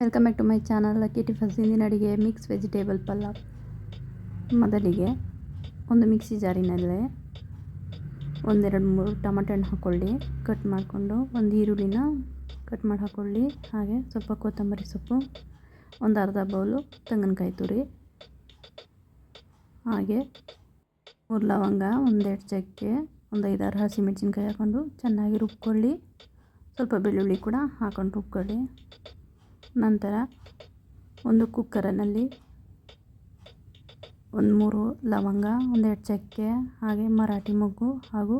Welcome back to my channel lucky tiffins ಇಂದಿನ ಅಡುಗೆ mix vegetable ಪಲ್ಲಾವ್ ಮೊದಲಿಗೆ ಒಂದು ಮಿಕ್ಸಿ ಜಾರಿನಲ್ಲೇ ಒಂದೆರಡು ಮೂರು ಟೊಮೆಟೊ ಹಣ್ಣು ಹಾಕ್ಕೊಳ್ಳಿ ಕಟ್ ಮಾಡಿಕೊಂಡು ಒಂದು ಈರುಳ್ಳಿನ ಕಟ್ ಮಾಡಿ ಹಾಕ್ಕೊಳ್ಳಿ ಹಾಗೆ ಸ್ವಲ್ಪ ಕೊತ್ತಂಬರಿ ಸೊಪ್ಪು, ಒಂದು ಅರ್ಧ ಬೌಲು ತೆಂಗಿನಕಾಯಿ ತುರಿ, ಹಾಗೆ ಮೂರು ಲವಂಗ ಒಂದೆರಡು ಚಕ್ಕೆ, ಒಂದು ಐದಾರು ಹಸಿಮೆಣಸಿನ್ಕಾಯಿ ಹಾಕ್ಕೊಂಡು ಚೆನ್ನಾಗಿ ರುಬ್ಕೊಳ್ಳಿ. ಸ್ವಲ್ಪ ಬೆಳ್ಳುಳ್ಳಿ ಕೂಡ ಹಾಕ್ಕೊಂಡು ರುಬ್ಕೊಳ್ಳಿ. ನಂತರ ಒಂದು ಕುಕ್ಕರನಲ್ಲಿ ಒಂದು ಮೂರು ಲವಂಗ ಒಂದೆರಡು ಚಕ್ಕೆ, ಹಾಗೆ ಮರಾಠಿ ಮೊಗ್ಗು ಹಾಗೂ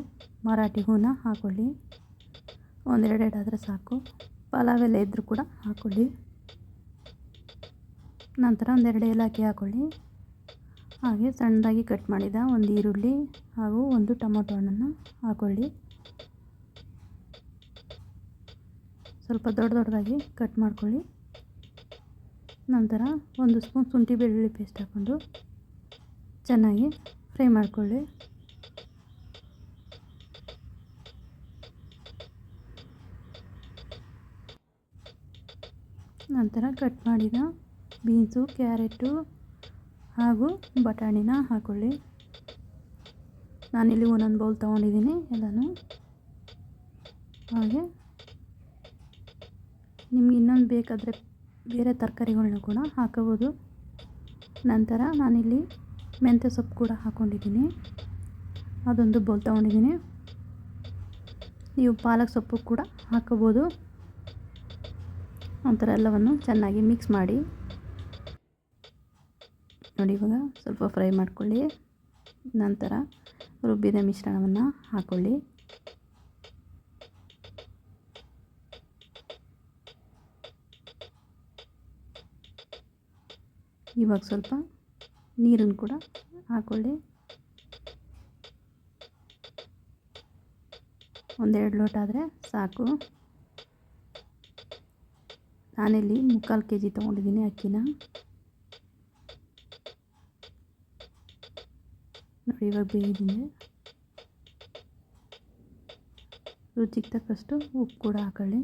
ಮರಾಠಿ ಹೂನ ಹಾಕ್ಕೊಳ್ಳಿ ಒಂದೆರಡೆರಡು ಆದರೆ ಸಾಕು. ಪಲಾವ್ ಎಲೆ ಇದ್ದರೂ ಕೂಡ ಹಾಕ್ಕೊಳ್ಳಿ ನಂತರ ಒಂದೆರಡು ಏಲಕ್ಕಿ ಹಾಕ್ಕೊಳ್ಳಿ ಹಾಗೆ ಸಣ್ಣದಾಗಿ ಕಟ್ ಮಾಡಿದ ಒಂದು ಈರುಳ್ಳಿ ಹಾಗೂ ಒಂದು ಟೊಮೊಟೊ ಹಣ್ಣನ್ನು ಹಾಕ್ಕೊಳ್ಳಿ ಸ್ವಲ್ಪ ದೊಡ್ಡ ದೊಡ್ಡದಾಗಿ ಕಟ್ ಮಾಡ್ಕೊಳ್ಳಿ. ನಂತರ ಒಂದು ಸ್ಪೂನ್ ಶುಂಠಿ ಬೆಳ್ಳುಳ್ಳಿ ಪೇಸ್ಟ್ ಹಾಕ್ಕೊಂಡು ಚೆನ್ನಾಗಿ ಫ್ರೈ ಮಾಡಿಕೊಳ್ಳಿ. ನಂತರ ಕಟ್ ಮಾಡಿದ ಬೀನ್ಸು, ಕ್ಯಾರೆಟು ಹಾಗೂ ಬಟಾಣಿನ ಹಾಕ್ಕೊಳ್ಳಿ ನಾನಿಲ್ಲಿ ಒಂದೊಂದು ಬೌಲ್ ತೊಗೊಂಡಿದ್ದೀನಿ ಎಲ್ಲನೂ. ಹಾಗೆ ನಿಮ್ಗೆ ಇನ್ನೊಂದು ಬೇಕಾದರೆ ಬೇರೆ ತರಕಾರಿಗಳನ್ನ ಕೂಡ ಹಾಕೋಬೋದು. ನಂತರ ನಾನಿಲ್ಲಿ ಮೆಂತ್ಯ ಸೊಪ್ಪು ಕೂಡ ಹಾಕ್ಕೊಂಡಿದ್ದೀನಿ ಅದೊಂದು ಬೌಲ್ ತೊಗೊಂಡಿದ್ದೀನಿ. ನೀವು ಪಾಲಕ್ ಸೊಪ್ಪು ಕೂಡ ಹಾಕೋಬೋದು. ಒಂಥರ ಎಲ್ಲವನ್ನು ಚೆನ್ನಾಗಿ ಮಿಕ್ಸ್ ಮಾಡಿ. ನೋಡಿ ಇವಾಗ ಸ್ವಲ್ಪ ಫ್ರೈ ಮಾಡಿಕೊಳ್ಳಿ. ನಂತರ ರುಬ್ಬಿದ ಮಿಶ್ರಣವನ್ನು ಹಾಕ್ಕೊಳ್ಳಿ ಇವಾಗ ಸ್ವಲ್ಪ ನೀರನ್ನು ಕೂಡ ಹಾಕ್ಕೊಳ್ಳಿ ಒಂದೆರಡು ಲೋಟ ಆದರೆ ಸಾಕು. ನಾನಿಲ್ಲಿ ಮುಕ್ಕಾಲು ಕೆ ಜಿ ತೊಗೊಂಡಿದ್ದೀನಿ ಅಕ್ಕಿನ. ನೋಡಿ, ಇವಾಗ ಬೇಯಿದ್ದೀನಿ. ರುಚಿಗೆ ತಕ್ಕಷ್ಟು ಉಪ್ಪು ಕೂಡ ಹಾಕೊಳ್ಳಿ.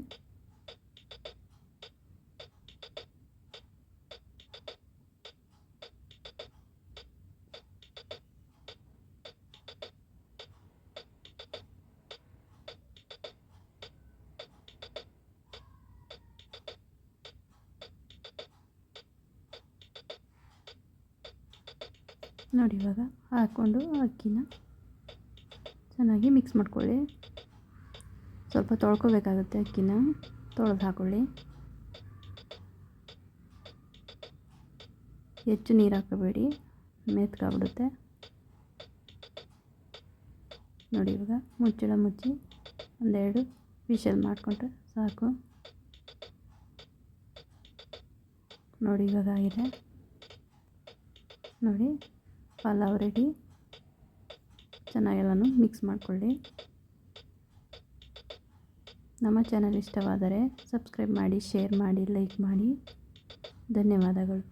ನೋಡಿ ಇವಾಗ ಹಾಕ್ಕೊಂಡು ಅಕ್ಕಿನ ಚೆನ್ನಾಗಿ ಮಿಕ್ಸ್ ಮಾಡ್ಕೊಳ್ಳಿ. ಸ್ವಲ್ಪ ತೊಳ್ಕೊಬೇಕಾಗುತ್ತೆ ಅಕ್ಕಿನ. ತೊಳೆದು ಹಾಕ್ಕೊಳ್ಳಿ ಹೆಚ್ಚು ನೀರು ಹಾಕಬೇಡಿ. ಮೆತ್ಕಾಗ್ಬಿಡುತ್ತೆ ನೋಡಿ ಇವಾಗ ಮುಚ್ಚಳ ಮುಚ್ಚಿ ಒಂದೆರಡು ವಿಷಲ್ ಮಾಡಿಕೊಂಡ್ರೆ ಸಾಕು. ನೋಡಿ ಇವಾಗ ಆಗಿದೆ. ನೋಡಿ ಪಲಾವ್ ರೆಡಿ ಚೆನ್ನಾಗೆಲ್ಲನೂ ಮಿಕ್ಸ್ ಮಾಡಿಕೊಳ್ಳಿ. ನಮ್ಮ ಚಾನಲ್ ಇಷ್ಟವಾದರೆ ಸಬ್ಸ್ಕ್ರೈಬ್ ಮಾಡಿ ಶೇರ್ ಮಾಡಿ ಲೈಕ್ ಮಾಡಿ. ಧನ್ಯವಾದಗಳು.